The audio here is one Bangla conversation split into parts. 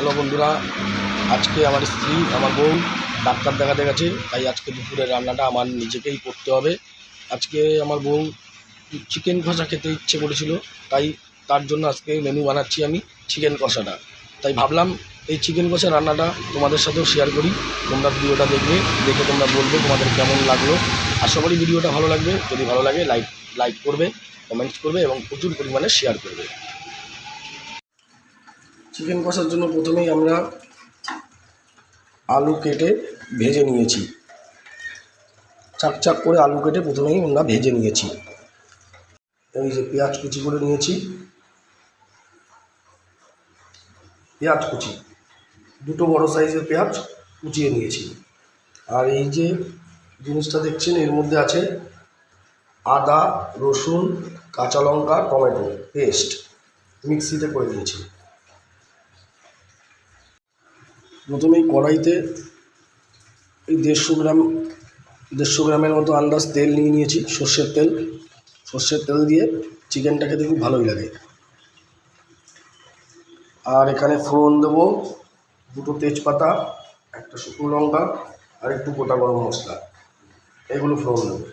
হ্যালো বন্ধুরা, আজকে আমার স্ত্রী, আমার বউ ডাক্তার দেখাতে গেছে, তাই আজকে দুপুরের রান্নাটা আমার নিজেকেই করতে হবে। আজকে আমার বউ চিকেন কষা খেতে ইচ্ছে করেছিল, তাই তার জন্য আজকে মেনু বানাচ্ছি আমি চিকেন কষাটা। তাই ভাবলাম এই চিকেন কষা রান্নাটা তোমাদের সাথেও শেয়ার করি, তোমরা ভিডিওটা দেখবে, দেখে তোমরা বলবে তোমাদের কেমন লাগল। আশা করি ভিডিওটা ভালো লাগবে, যদি ভালো লাগে লাইক লাইক করবে কমেন্টস করবে এবং প্রচুর পরিমাণে শেয়ার করবে। চিকেন কষার জন্য প্রথমেই আমরা আলু কেটে ভেজে নিয়েছি। চাক চাক করে আলু কেটে প্রথমেই আমরা ভেজে নিয়েছি। এই যে পেঁয়াজ কুচি করে নিয়েছি। পেঁয়াজ কুচি। দুটো বড় সাইজের পেঁয়াজ কুচিয়ে নিয়েছি। আর এই যে জিনিসটা দেখছেন, এর মধ্যে আছে আদা, রসুন, কাঁচা লঙ্কা, টমেটো, পেস্ট মিক্সিতে করে নিয়েছি প্রথমেই কড়াইতে এই দেড়শো গ্রাম, দেড়শো গ্রামের মতো আন্দাজ তেল নিয়ে নিয়েছি, সর্ষের তেল। সর্ষের তেল দিয়ে চিকেনটা খেতে খুব ভালোই লাগে। আর এখানে ফোড়ন দেবো, দুটো তেজপাতা, একটা শুকনো লঙ্কা আর একটু গোটা গরম মশলা। এগুলো ফোড়ন দেবো।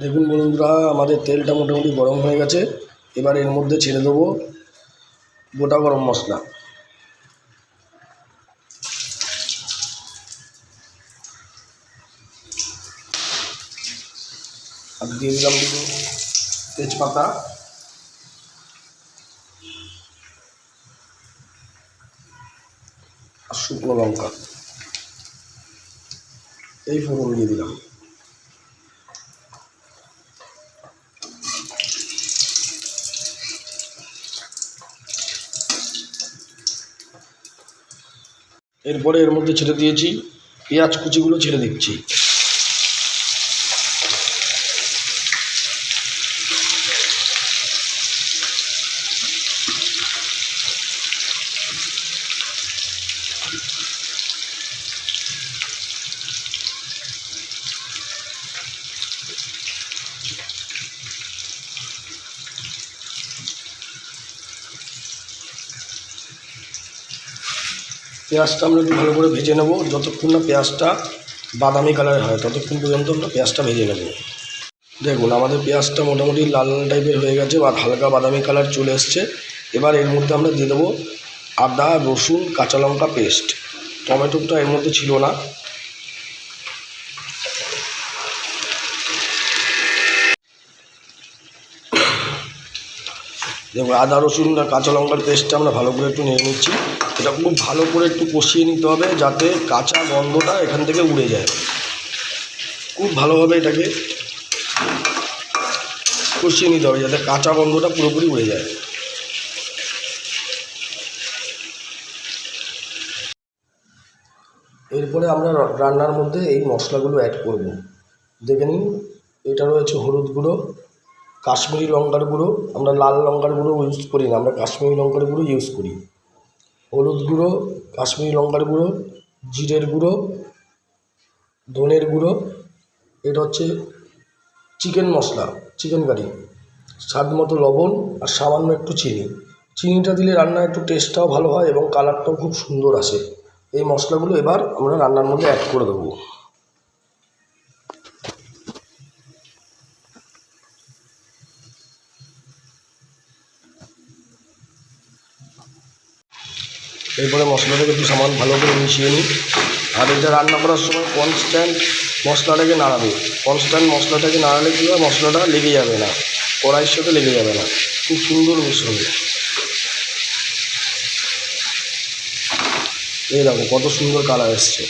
দেখুন বন্ধুরা, আমাদের তেলটা মোটামুটি গরম হয়ে গেছে। এবার এর মধ্যে ছেড়ে দেবো গোটা গরম মশলা। দিয়ে দিলাম দুটো তেজপাতা। আর শুকনো লঙ্কা। এই ফোড়ন দিয়ে দিলাম। এরপরে এর মধ্যে ছেড়ে দিয়েছি। পেঁয়াজ কুচিগুলো ছেড়ে দিচ্ছি। পেঁয়াজটা আমরা একটু ভালো করে ভেজে নেব। যতক্ষণ না পেঁয়াজটা বাদামি কালার হয়, ততক্ষণ পর্যন্ত আমরা পেঁয়াজটা ভেজে নেব। দেখুন, আমাদের পেঁয়াজটা মোটামুটি লাল লাল টাইপের হয়ে গেছে বা হালকা বাদামি কালার চলে এসছে। এবার এর মধ্যে আমরা দিয়ে দেবো আদা, রসুন, কাঁচা লঙ্কা পেস্ট টমেটোটা এর মধ্যে ছিল না। দেখুন, আদা রসুন কাঁচা লঙ্কার পেস্টটা আমরা ভালো করে একটু নিয়ে নিচ্ছি। এটা খুব ভালো করে একটু কষিয়ে নিতে হবে যাতে কাঁচা গন্ধটা এখান থেকে উড়ে যায়। খুব ভালোভাবে এটাকে কষিয়ে নিতে হবে যাতে কাঁচা গন্ধটা পুরোপুরি উড়ে যায়। এরপরে আমরা রান্নার মধ্যে এই মশলাগুলো অ্যাড করব। দেখে নিন, এটা রয়েছে হলুদ গুঁড়ো কাশ্মীরি লঙ্কার গুঁড়ো, আমরা লাল লঙ্কার গুঁড়ো ইউজ করি না, আমরা কাশ্মীরি লঙ্কার গুঁড়ো ইউজ করি। হলুদ গুঁড়ো, কাশ্মীরি লঙ্কার গুঁড়ো, জিরের গুঁড়ো, ধনের গুঁড়ো, এটা হচ্ছে চিকেন মশলা চিকেন কারি স্বাদ মতো লবণ আর সামান্য একটু চিনি। চিনিটা দিলে রান্নার একটু টেস্টটাও ভালো হয় এবং কালারটাও খুব সুন্দর আসে। এই মশলাগুলো এবার আমরা রান্নার মধ্যে অ্যাড করে দেবো। এরপরে মশলাটাকে একটু সামান ভালো করে মিশিয়ে নিই। আর এটা রান্না করার সময় কনস্ট্যান্ট মশলাটাকে নাড়াবে। কনস্ট্যান্ট মশলাটাকে নাড়ালে কী হয়? মশলাটা লেগে যাবে না। কড়াইয়ের সাথে লেগে যাবে না। খুব সুন্দর মিশ হবে। এই দেখো, কত সুন্দর কালার এসছে।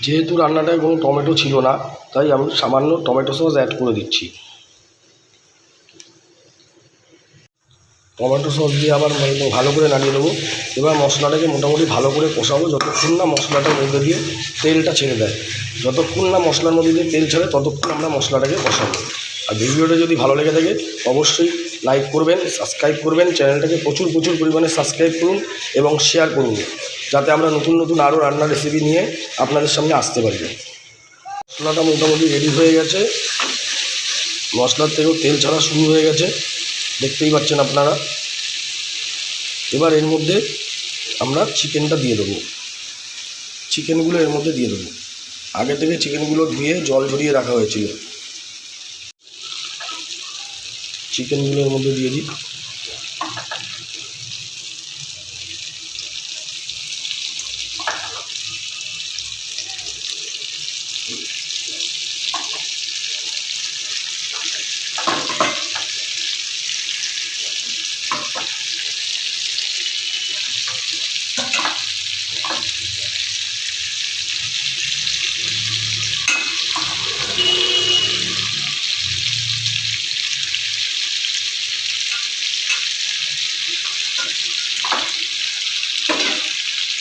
যেহেতু রান্নাটায় কোনো টমেটো ছিল না, তাই আমি সামান্য টমেটো সস অ্যাড করে দিচ্ছি। টমেটো সস দিয়ে আবার ভালো- করে নাড়িয়ে দেবো। এবার মশলাটাকে মোটামুটি ভালো করে কষাবো। যতক্ষণ না মশলাটার মধ্যে দিয়ে তেলটা ছেড়ে দেয়, যতক্ষণ না মশলার মধ্যে দিয়ে তেল ছাড়ে ততক্ষণ আমরা মশলাটাকে কষাবো। আর ভিডিওটা যদি ভালো লেগে থাকে, অবশ্যই লাইক করবেন, সাবস্ক্রাইব করবেন, চ্যানেলটাকে প্রচুর প্রচুর পরিমাণে সাবস্ক্রাইব করুন এবং শেয়ার করুন, যাতে আমরা নতুন নতুন আরও রান্নার রেসিপি নিয়ে আপনাদের সামনে আসতে পারি। মশলাটা মোটামুটি রেডি হয়ে গেছে। মশলার থেকেও তেল ছাড়া শুরু হয়ে গেছে। দেখতেই পাচ্ছেন আপনারা। এবার এর মধ্যে আমরা চিকেনটা দিয়ে দেবো। চিকেনগুলো এর মধ্যে দিয়ে দেবো। আগে থেকে চিকেনগুলো ধুয়ে জল ঝরিয়ে রাখা হয়েছিল। চিকেনগুলো এর মধ্যে দিয়ে দিই।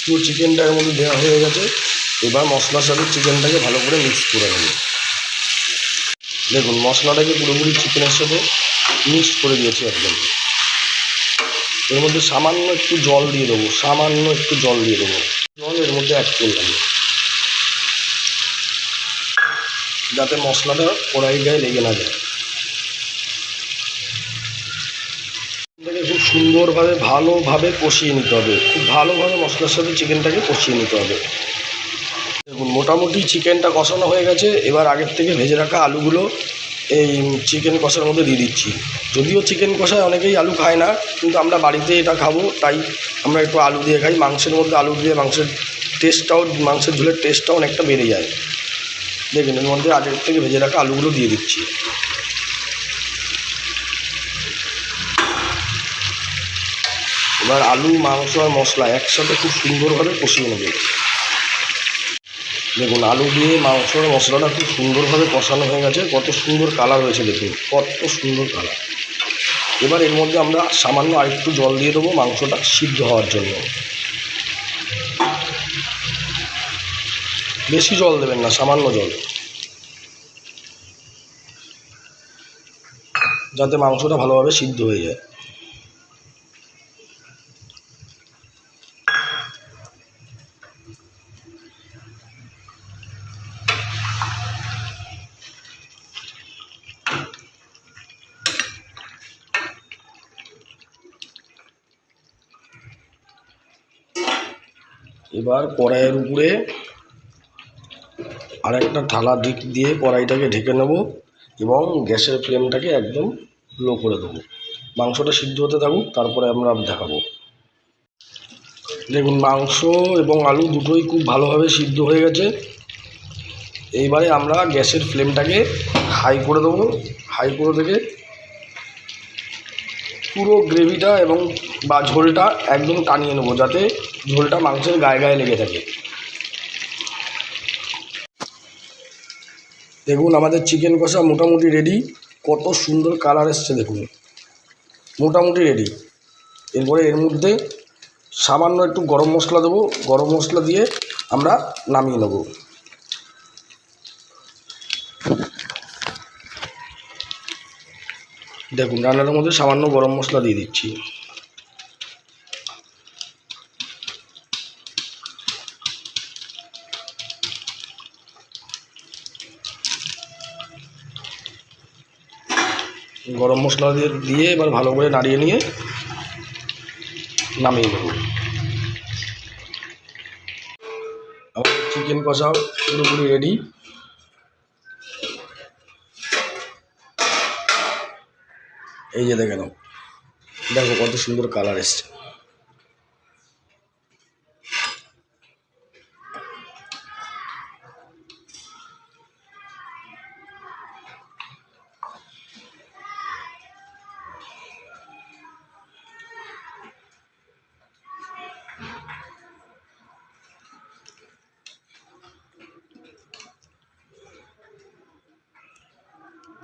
পুরো চিকেনটা এর মধ্যে দেওয়া হয়ে গেছে। এবার মশলার সাথে চিকেনটাকে ভালো করে মিক্স করে নেব। দেখুন, মশলাটাকে পুরোপুরি চিকেনের সাথে মিক্স করে দিয়েছি একদম। এর মধ্যে সামান্য একটু জল দিয়ে দেবো, সামান্য একটু জল দিয়ে দেবো। জল এর মধ্যে অ্যাড করলাম। যাতে মশলাটা কড়াই গায়ে লেগে না যায়। খুব সুন্দরভাবে, ভালোভাবে কষিয়ে নিতে হবে। খুব ভালোভাবে মশলার সাথে চিকেনটাকে কষিয়ে নিতে হবে। দেখুন, মোটামুটি চিকেনটা কষানো হয়ে গেছে। এবার আগের থেকে ভেজে রাখা আলুগুলো এই চিকেন কষার মধ্যে দিয়ে দিচ্ছি। যদিও চিকেন কষায় অনেকেই আলু খায় না, কিন্তু আমরা বাড়িতে এটা খাব, তাই আমরা একটু আলু দিয়ে খাই। মাংসের মধ্যে আলু দিয়ে মাংসের টেস্টটাও মাংসের ঝোলের টেস্টটাও অনেকটা বেড়ে যায়। দেখুন, এর মধ্যে আগের থেকে ভেজে রাখা আলুগুলো দিয়ে দিচ্ছি। এবার আলু, মাংস আর মশলা একসাথে খুব সুন্দরভাবে কষিয়ে নেবে। দেখুন, আলু দিয়ে মাংস আর মশলাটা খুব সুন্দরভাবে কষানো হয়ে গেছে। কত সুন্দর কালার হয়েছে দেখুন, কত সুন্দর কালার। এবার এর মধ্যে আমরা সামান্য আরেকটু জল দিয়ে দেবো মাংসটা সিদ্ধ হওয়ার জন্য। বেশি জল দেবেন না, সামান্য জল। যাতে মাংসটা ভালোভাবে সিদ্ধ হয়ে যায়। এবার কড়াইয়ের উপরে আরেকটা থালা দিক দিয়ে কড়াইটাকে ঢেকে নেব এবং গ্যাসের ফ্লেমটাকে একদম লো করে দেবো। মাংসটা সিদ্ধ হতে থাকুক, তারপরে আমরা দেখাবো। দেখুন, মাংস এবং আলু দুটোই খুব ভালোভাবে সিদ্ধ হয়ে গেছে। এইবারে আমরা গ্যাসের ফ্লেমটাকে হাই করে দেবো। হাই করে থেকে পুরো গ্রেভিটা এবং বা ঝোলটা একদম টানিয়ে নেব, যাতে ঝোলটা মাংসের গায়ে গায়ে লেগে থাকে। দেখুন, আমাদের চিকেন কষা মোটামুটি রেডি কত সুন্দর কালার এসছে, দেখুন। মোটামুটি রেডি এরপরে এর মধ্যে সামান্য একটু গরম মশলা দেবো। গরম মশলা দিয়ে আমরা নামিয়ে নেব। দেখুন রান্নার মধ্যে সামান্য গরম মশলা দিয়ে দিচ্ছি। গরম মশলা দিয়ে দিয়ে এবার ভালো করে নাড়িয়ে নিয়ে নামিয়ে আমাদের চিকেন কষা পুরোপুরি রেডি এই যে দেখে নাও। দেখো কত সুন্দর কালার এসছে।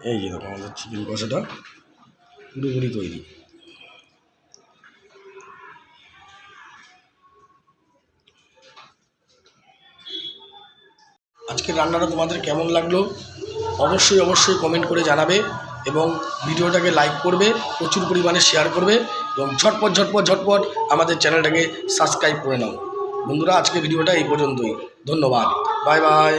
এই যে দেখো আমাদের চিকেন কষাটা। পুরোপুরি তৈরি। আজকের রান্নাটা তোমাদের কেমন লাগল? অবশ্যই অবশ্যই কমেন্ট করে জানাবে এবং ভিডিওটাকে লাইক করবে, প্রচুর পরিমাণে শেয়ার করবে এবং ঝটপট ঝটপট ঝটপট আমাদের চ্যানেলটাকে সাবস্ক্রাইব করে নাও। বন্ধুরা আজকে ভিডিওটা এই পর্যন্তই। ধন্যবাদ। Bye bye